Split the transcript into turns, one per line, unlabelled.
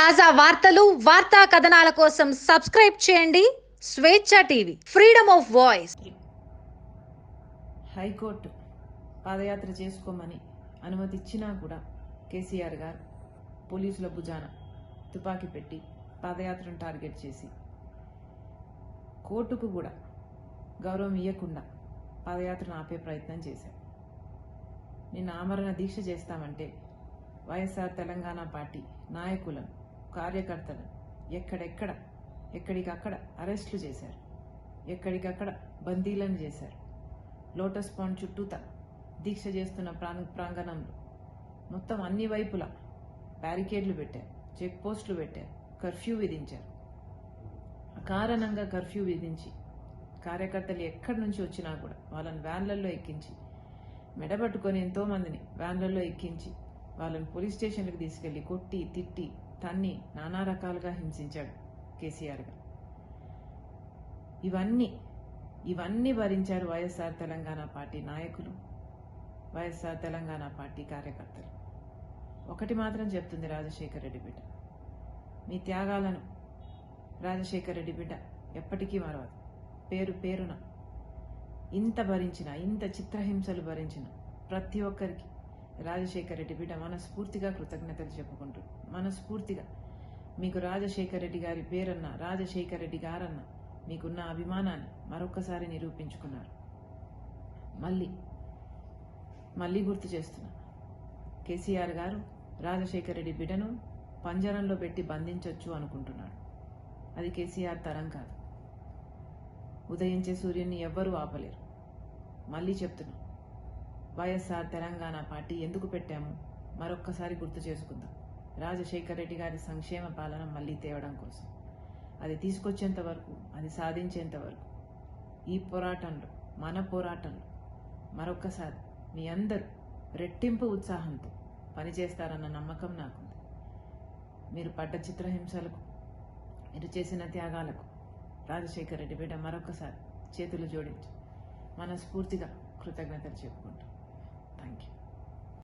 తాజా వార్తలు వార్తా కథనాల కోసం సబ్స్క్రైబ్ చేయండి. Swecha TV freedom of voice.
High court padayatra చేసుకోమని అనుమతి ఇచ్చినా కూడా కేసీఆర్ గారు పోలీసుల భుజాన తుపాకీ పెట్టి పాదయాత్రను టార్గెట్ చేసి కోర్టుకు కూడా గౌరవం ఇవ్వకుండా పాదయాత్రను ఆపే ప్రయత్నం చేశారు. నిన్న ఆమరణ దీక్ష చేస్తామంటే వైఎస్ఆర్ తెలంగాణ పార్టీ నాయకులను కార్యకర్తలు ఎక్కడెక్కడ ఎక్కడికక్కడ అరెస్టులు చేశారు ఎక్కడికక్కడ బందీలను చేశారు. లోటస్ పాండ్ చుట్టూత దీక్ష చేస్తున్న ప్రాంగ ప్రాంగణంలో మొత్తం అన్ని వైపులా బ్యారికేడ్లు పెట్టారు చెక్ పోస్టులు పెట్టారు కర్ఫ్యూ విధించారు. అకారణంగా కర్ఫ్యూ విధించి కార్యకర్తలు ఎక్కడి నుంచి వచ్చినా కూడా వాళ్ళని వ్యాన్లలో ఎక్కించి మెడబట్టుకొని ఎంతోమందిని వ్యాన్లలో ఎక్కించి వాళ్ళని పోలీస్ స్టేషన్లకు తీసుకెళ్ళి కొట్టి తిట్టి తన్ని నానా రకాలుగా హింసించాడు కేసీఆర్ గారు. ఇవన్నీ ఇవన్నీ భరించారు వైఎస్ఆర్ తెలంగాణ పార్టీ నాయకులు వైఎస్ఆర్ తెలంగాణ పార్టీ కార్యకర్తలు. ఒకటి మాత్రం చెప్తుంది రాజశేఖర రెడ్డి బిడ్డ. మీ త్యాగాలను రాజశేఖర రెడ్డి బిడ్డ ఎప్పటికీ మరవదు. పేరు పేరున ఇంత భరించిన ఇంత చిత్రహింసలు భరించిన ప్రతి ఒక్కరికి రాజశేఖర రెడ్డి బిడ్డ మనస్ఫూర్తిగా కృతజ్ఞతలు చెప్పుకుంటూ మనస్ఫూర్తిగా. మీకు రాజశేఖర రెడ్డి గారి పేరన్న రాజశేఖర రెడ్డి గారన్న మీకున్న అభిమానాన్ని మరొక్కసారి నిరూపించుకున్నారు. మళ్ళీ మళ్ళీ గుర్తు చేస్తున్నా. కేసీఆర్ గారు రాజశేఖర రెడ్డి బిడ్డను పంజరంలో పెట్టి బంధించవచ్చు అనుకుంటున్నాడు. అది కేసీఆర్ తరం కాదు. ఉదయించే సూర్యుని ఎవ్వరూ ఆపలేరు. మళ్ళీ చెప్తున్నా. వైఎస్ఆర్ తెలంగాణ పార్టీ ఎందుకు పెట్టాము? మరొక్కసారి గుర్తు చేసుకుందాం. రాజశేఖర రెడ్డి గారి సంక్షేమ పాలన మళ్ళీ తేవడం కోసం. అది తీసుకొచ్చేంత వరకు అది సాధించేంత వరకు. ఈ పోరాటంలో మన పోరాటంలో మరొక్కసారి మీ అందరూ రెట్టింపు ఉత్సాహంతో పనిచేస్తారన్న నమ్మకం నాకుంది. మీరు పడ్డ చిత్రహింసలకు మీరు చేసిన త్యాగాలకు రాజశేఖర రెడ్డి బిడ్డ మరొకసారి చేతులు జోడించి మనస్ఫూర్తిగా కృతజ్ఞతలు చెప్పుకుంటాం Thank you.